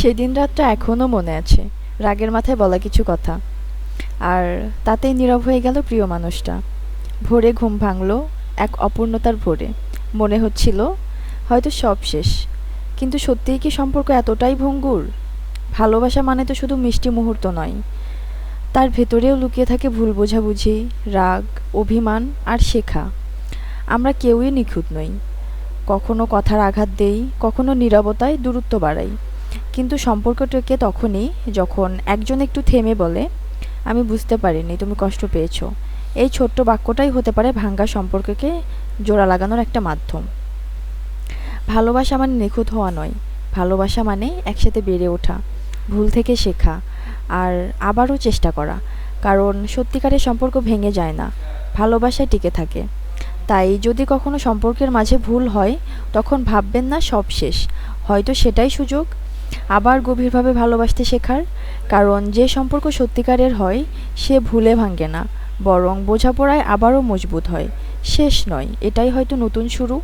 সেদিন রাতটা এখনও মনে আছে। রাগের মাথায় বলা কিছু কথা। আর তাতেই নীরব হয়ে গেল প্রিয় মানুষটা। ভোরে ঘুম ভাঙল এক অপূর্ণতার ভোরে। মনে হচ্ছিল, হয়তো সব শেষ। কিন্তু সত্যিই কি সম্পর্ক এতটাই ভঙ্গুর? ভালোবাসা মানে তো শুধু মিষ্টি মুহূর্ত নয়। তার ভেতরেও লুকিয়ে থাকে ভুল বোঝাবুঝি, রাগ, অভিমান আর শেখা। আমরা কেউই নিখুঁত নই। কখনো কথার আঘাত দেই, কখনো নীরবতায় দূরত্ব বাড়াই। কিন্তু সম্পর্কটাকে তখনই যখন একজন একটু থেমে বলে, আমি বুঝতে পারিনি, তুমি কষ্ট পেয়েছ। এই ছোট্ট বাক্যটাই হতে পারে ভাঙ্গা সম্পর্ককে জোড়া লাগানোর একটা মাধ্যম। ভালোবাসা মানে নিখুঁত হওয়া নয়। ভালোবাসা মানে একসাথে বেড়ে ওঠা, ভুল থেকে শেখা, আর আবারও চেষ্টা করা। কারণ সত্যিকারের সম্পর্ক ভেঙে যায় না, ভালোবাসায় টিকে থাকে। তাই যদি কখনো সম্পর্কের মাঝে ভুল হয়, তখন ভাববেন না সব শেষ। হয়তো সেটাই সুযোগ আবার গভীরভাবে ভালোবাসতে শেখার, কারণ যে সম্পর্ক সত্যিকারের হয়, সে ভুলে ভাঙ্গে না, বরং বোঝাপড়ায় আবারও মজবুত হয়। শেষ নয়, এটাই হয়তো নতুন শুরু।